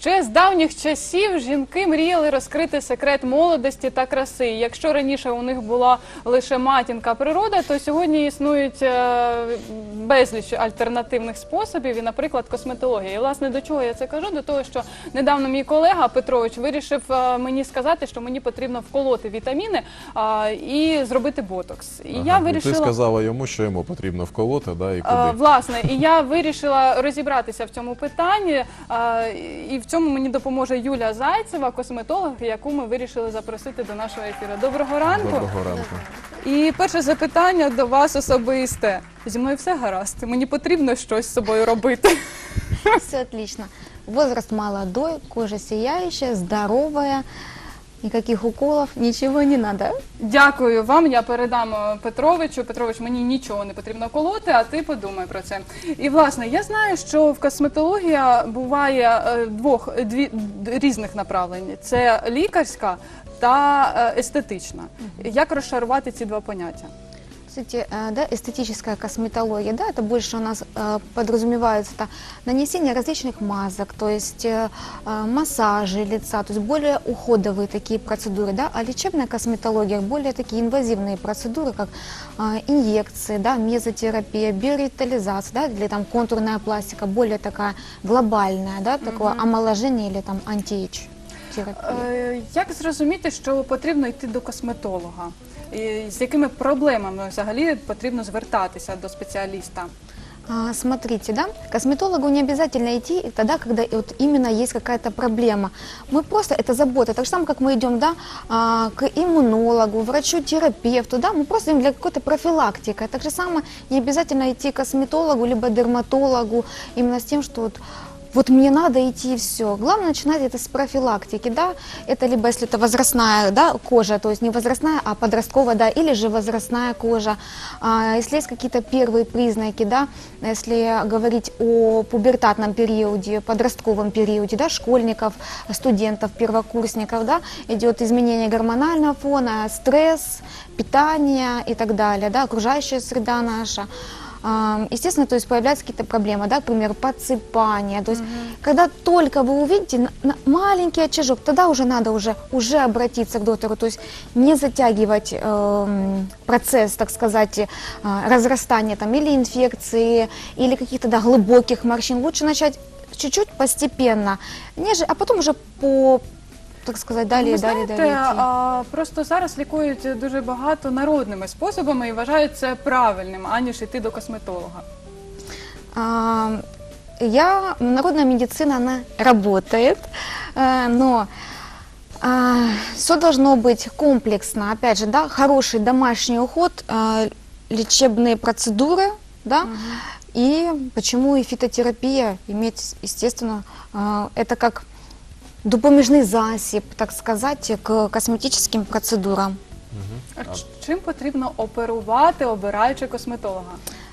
Ще з давніх часів жінки мріяли розкрити секрет молодості та краси. Якщо раніше у них була лише матінка природа, то сьогодні існують е, безліч альтернативних способів, і, наприклад, косметологія. І власне до чого я це кажу? До того, що недавно мій колега Петрович вирішив е, мені сказати, що мені потрібно вколоти вітаміни а, і зробити ботокс. І Ага, і вирішила Ти сказала йому, що йому потрібно вколоти, да, і Е, куди. Власне, і я вирішила розібратися в цьому питанні, і в цьому мені допоможе Юля Зайцева, косметолог, яку ми вирішили запросити до нашого ефіру. Доброго ранку. Доброго ранку. І перше запитання до вас особисте. Зі мною все гаразд. Мені потрібно щось з собою робити. Все отлично. Возраст молодой, кожа сияющая, здоровая. Никаких уколов, ничего не надо. Дякую вам. Я передам е, Петровичу. Петрович, мені нічого не потрібно колоти, а ти подумай про це. І власне, я знаю, що в косметологія буває е, двох дві д- різних направлень: це лікарська та е, естетична. Як розшарувати ці два поняття? Кстати, э, да, эстетическая косметология, да, это больше у нас э, подразумевается это нанесение различных масок, то есть э, массажи лица, то есть более уходовые такие процедуры, да, а лечебная косметология более такие инвазивные процедуры, как инъекции, да, мезотерапия, биоревитализация, да, или там контурная пластика, более такая глобальная, да, такое омоложение или там антиэйдж. Е, Як зрозуміти, що потрібно йти до косметолога? І з якими проблемами взагалі потрібно звертатися до спеціаліста? А, Смотрите, да, к косметологу не обязательно идти тогда, когда вот именно есть какая-то проблема. Мы просто, это забота, так же самое, как мы идем, да, а, к иммунологу, врачу-терапевту, да, мы просто идем для какой-то профилактики. Так же самое, не обязательно идти к косметологу, либо дерматологу, именно с тем, что вот вот мне надо идти и все. Главное начинать это с профилактики, да. Это либо если это возрастная да, кожа, то есть не возрастная, а подростковая, да, или же возрастная кожа. А, если есть какие-то первые признаки, да, если говорить о пубертатном периоде, подростковом периоде, да, школьников, студентов, первокурсников, да, идет изменение гормонального фона, стресс, питание и так далее, да, окружающая среда наша. Естественно, то есть появляются какие-то проблемы, да, к примеру, подсыпание. То есть, когда только вы увидите на- на- маленький очажок, тогда уже надо уже, уже обратиться к доктору, то есть не затягивать эм, процесс, так сказать, э, разрастания там или инфекции, или каких-то да, глубоких морщин. Лучше начать чуть-чуть постепенно, неже, а потом уже по, так сказать, далее, Ви далее, знаєте, далее идти. а, просто зараз лікують дуже багато народними способами і вважають це правильним, аніж йти до косметолога. А, Я, народная медицина, она работает, э, но все должно быть комплексно. Опять же, да, хороший домашний уход, э, лечебные процедуры, да, и почему и фитотерапия иметь, естественно, э, это как допоміжний засіб, так сказати, к косметичним процедурам. А чим потрібно оперувати, обираючи косметолога?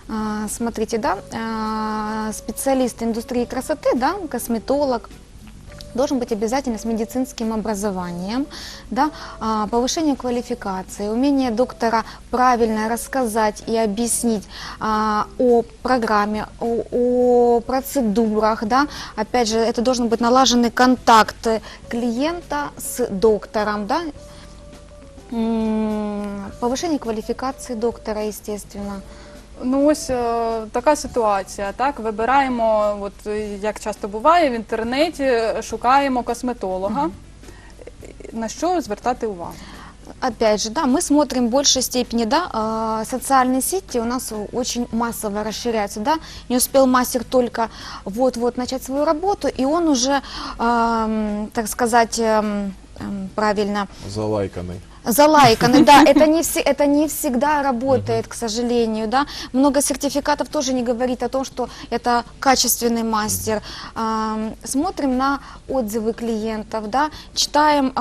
А, Смотрите, да, а, специалист индустрии красоты, да, косметолог, должен быть обязательно с медицинским образованием, да, а, повышение квалификации, умение доктора правильно рассказать и объяснить а, о программе, о, о процедурах, да, опять же, это должен быть налаженный контакт клиента с доктором, да, повышение квалификации доктора, естественно. Ну ось е, така ситуація. Так, вибираємо, от е, як часто буває, в інтернеті шукаємо косметолога. На що звертати увагу? Опять же, да, мы смотрим в большей степени, да, а, социальные сети у нас очень массово расширяются, да, не успел мастер только вот-вот начать свою работу, и он уже, ам, так сказать, эм, эм, правильно, Залайканий. Залайканы, да, это не, все, это не всегда работает, к сожалению, да. Много сертификатов тоже не говорит о том, что это качественный мастер. Смотрим на отзывы клиентов, да, читаем,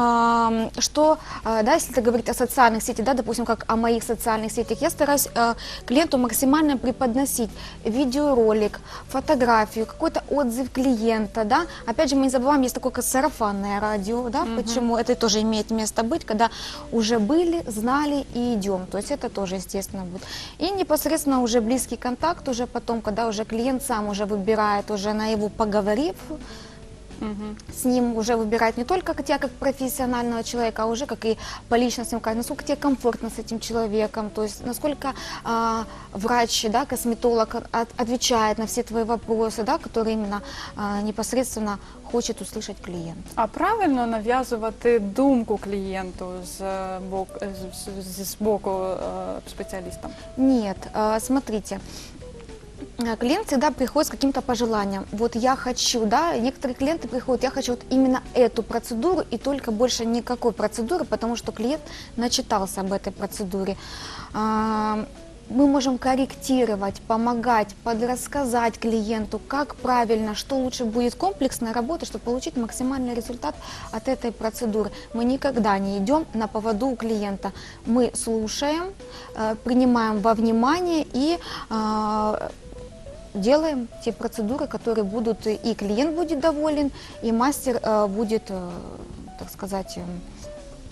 что, а, да, если это говорить о социальных сетях, да, допустим, как о моих социальных сетях, я стараюсь а, клиенту максимально преподносить видеоролик, фотографию, какой-то отзыв клиента, да. Опять же, мы не забываем, есть такое как сарафанное радио, да, почему это тоже имеет место быть, когда уже были, знали и идем. То есть это тоже, естественно, будет. И непосредственно уже близкий контакт уже потом, когда уже клиент сам уже выбирает, уже на его поговорив, Мгм. с ним уже выбирать не только как тебя как профессионального человека, а уже как и по личностным качествам, насколько тебе комфортно с этим человеком, то есть насколько а, врач, да, косметолог от- отвечает на все твои вопросы, да, которые именно а, непосредственно хочет услышать клиент. А правильно нав'язувати думку клієнту з е, бок з, з, з боку е, спеціаліста? Нет, а, смотрите. а, Клиент всегда приходит с каким-то пожеланием. Вот я хочу, да, некоторые клиенты приходят, я хочу вот именно эту процедуру и только больше никакой процедуры, потому что клиент начитался об этой процедуре. А, Мы можем корректировать, помогать, подрассказать клиенту, как правильно, что лучше будет комплексная работа, чтобы получить максимальный результат от этой процедуры. Мы никогда не идем на поводу у клиента. Мы слушаем, э, принимаем во внимание и э, делаем те процедуры, которые будут и клиент будет доволен, и мастер э, будет, э, так сказать, э,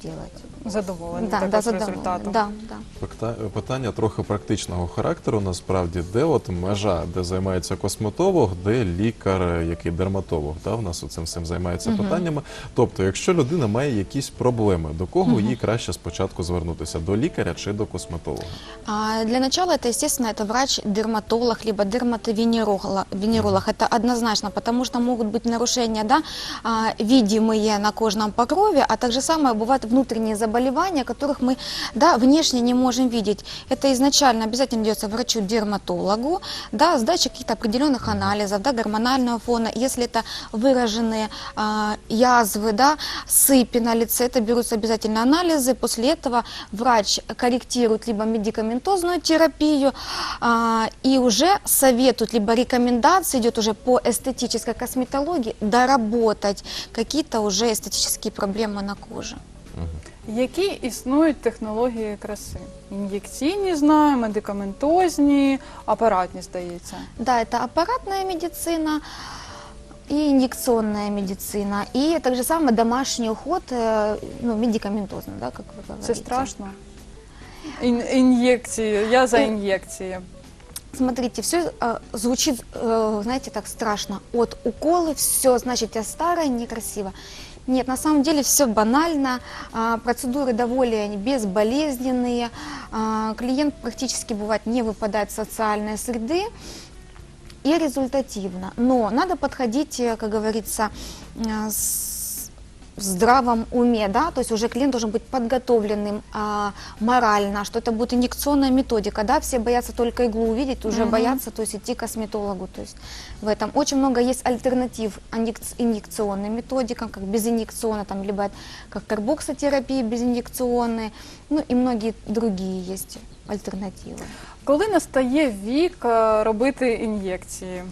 делать. Задоволений Да, також да, задоволений. результатом. Да, да. Пита- Питання трохи практичного характеру. Насправді, де от межа, де займається косметолог, де лікар, е, який дерматолог, да, в нас цим всім займається питаннями. Тобто, якщо людина має якісь проблеми, до кого їй краще спочатку звернутися? До лікаря чи до косметолога? А, Для начала это, естественно, это врач-дерматолог, либо дерматовенеролог. венеролог. Это однозначно, потому что могут быть нарушения, да, а, видимые на кожном покрове, а также самое бывают внутренние заболевания, которых мы, да, внешне не можем видеть. Это изначально обязательно идется врачу-дерматологу, да, сдача каких-то определенных анализов, да, гормонального фона. Если это выраженные а, язвы, да, сыпи на лице, это берутся обязательно анализы. После этого врач корректирует либо медикаментозную терапию а, и уже советует, либо рекомендации идет уже по эстетической косметологии доработать какие-то уже эстетические проблемы на коже. Які існують технології краси? Ін'єкційні знаю, медикаментозні, апаратні, здається. Да, это аппаратная медицина и инъекционная медицина, и также самое домашний уход, э, ну, медикаментозный, да, как вы говорите. Це страшно. Ін- ін'єкції. Я за І- ін'єкції. Смотрите, все звучит, э, знаете, так страшно. От уколы, все, значит, я старая, некрасиво. Нет, на самом деле все банально, а, процедуры довольно безболезненные, а, клиент практически бывает не выпадает из социальной среды. И результативно. Но надо подходить, э, как говорится, э, с в здравом уме, да, то есть уже клиент должен быть подготовленным а, морально, что это будет инъекционная методика, да, все боятся только иглу увидеть, уже Мгм. боятся, то есть идти к косметологу, то есть в этом очень много есть альтернатив инъек- инъекционным методикам, как безинъекционно, там, либо как карбоксотерапия безинъекционная, ну и многие другие есть альтернативы. Коли настає вік е, робити ін'єкції?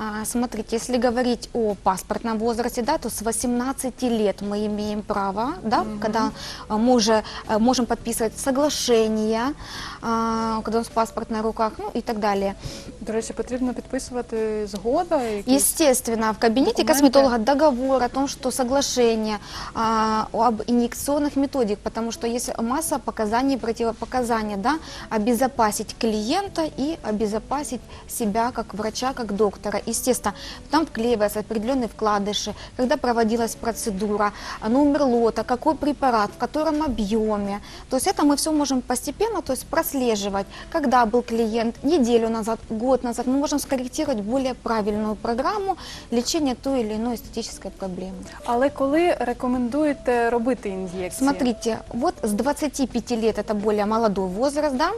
А, Смотрите, если говорить о паспортном возрасте, да, то с 18 лет мы имеем право, да, когда а, мы уже а, можем подписывать соглашения, а, когда у нас паспорт на руках, ну и так далее. До речі, потрібно підписувати згода. якісь? Естественно, в кабинете Документы. косметолога договор о том, что соглашение а, об инъекционных методик, потому что есть масса показаний, противопоказаний, да, обезопасить клиента и обезопасить себя как врача, как доктора. Естественно, там вклеиваются определенные вкладыши, когда проводилась процедура, а, номер лота, какой препарат, в котором объеме. То есть это мы все можем постепенно то есть прослеживать, когда был клиент, неделю назад, год назад. Мы можем скорректировать более правильную программу лечения той или иной эстетической проблемы. Але коли рекомендуєте робити ін'єкції? Смотрите, вот с 25 лет это более молодой возраст, да,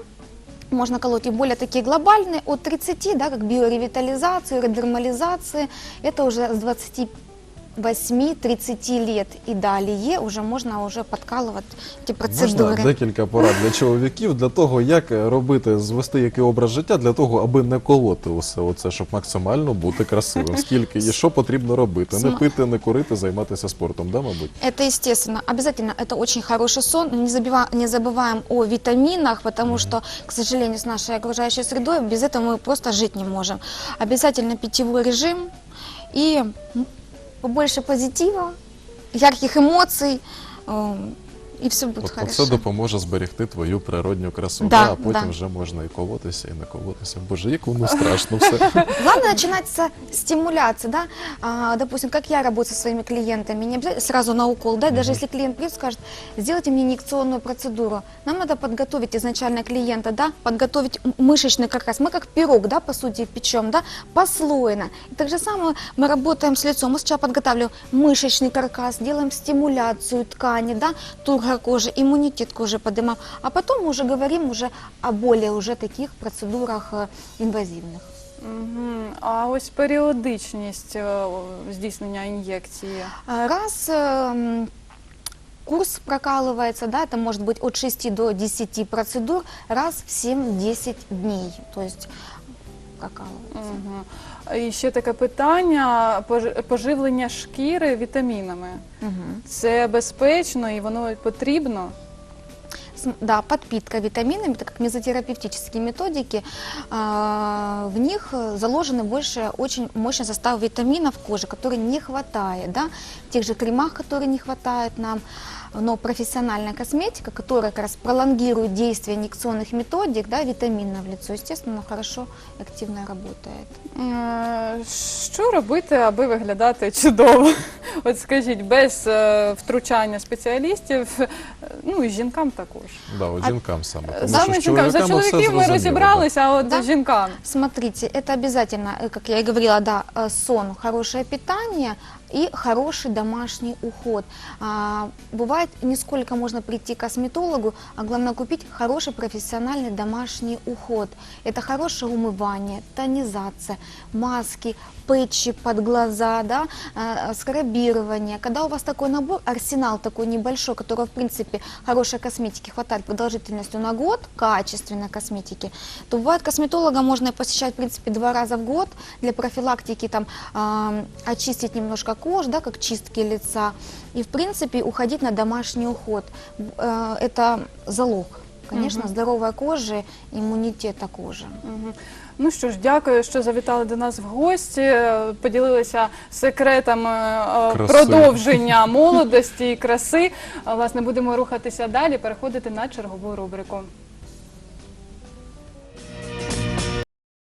можно колоть и более такие глобальные, от 30, да, как биоревитализацию, редермализации, это уже с 28-30 лет и далее уже можно уже подкалывать эти процедуры. Можна декілька порад для чоловіків для того, як робити, звести який образ життя, для того, аби не колоти усе оце, щоб максимально бути красивим. Скільки і що потрібно робити? Не Сма- пити, не курити, займатися спортом, да, мабуть? Это естественно. Обязательно это очень хороший сон. Не, забива- не забываем о витаминах, потому что, к сожалению, с нашей окружающей средой без этого мы просто жить не можем. Обязательно питьевой режим и м, побольше позитива, ярких эмоций, э, и все будет Тобто хорошо. це допоможе зберегти твою природню красу, Да, да, а потім да. вже можна і колотися, і не колотися. Боже, як воно страшно все. Главное начинать со стимуляции, да, А, допустим, как я работаю со своими клиентами, не обязательно сразу на укол, да, даже если клиент придет и скажет, сделайте мне инъекционную процедуру, нам надо подготовить изначально клиента, да, подготовить м- мышечный каркас, мы как пирог, да, по сути, печем, да, послойно. И так же самое мы работаем с лицом, мы сначала подготавливаем мышечный каркас, делаем стимуляцию ткани, да, тургор кожи, иммунитет кожи поднимаем, а потом мы уже говорим уже о более уже таких процедурах э, инвазивных. Мгм. А ось періодичність е, здійснення ін'єкції. А, Раз эм, курс прокалывается, да, это может быть от 6 до 10 процедур, раз в 7-10 дней, то есть прокалывается. Мгм. І ще таке питання: пож- поживлення шкіри вітамінами. Мгм. Це безпечно і воно потрібно. С- Да, подпитка витаминами, так как мезотерапевтические методики, а, в них э, заложены больше очень мощный состав витаминов в коже, который не хватает, да, в тех же кремах, которые не хватает нам, но профессиональная косметика, которая как раз пролонгирует действие инъекционных методик, да, витаминно в лицо, естественно, хорошо и активно работает. Е, Що робити, аби виглядати чудово? От скажіть, без е, втручання спеціалістів, е, ну і жінкам також. Да, от А- жінкам саме. Тому Саме що з жінкам за чоловіками все чоловіків ми зрозуміло, розібралися, а от Да. жінкам. Смотрите, это обязательно, э, как я и говорила, да, э, сон, хорошее питание и хороший домашний уход. А, Бывает, не сколько можно прийти к косметологу, а главное купить хороший профессиональный домашний уход. Это хорошее умывание, тонизация, маски, пэтчи под глаза, да, э, скрабирование. Когда у вас такой набор, арсенал такой небольшой, которого, в принципе, хорошей косметики хватает продолжительностью на год, качественной косметики, то бывает косметолога можно посещать, в принципе, два раза в год для профилактики, там, ам, очистить немножко кожу, да, как чистки лица, и, в принципе, уходить на домашний уход. Э, Это залог, конечно, Мгм. здоровой кожи, иммунитета кожи. Мгм. Ну що ж, дякую, що завітали до нас в гості, е, поділилися секретами е, Краси. продовження молодості і краси. Е, Власне, будемо рухатися далі, переходити на чергову рубрику.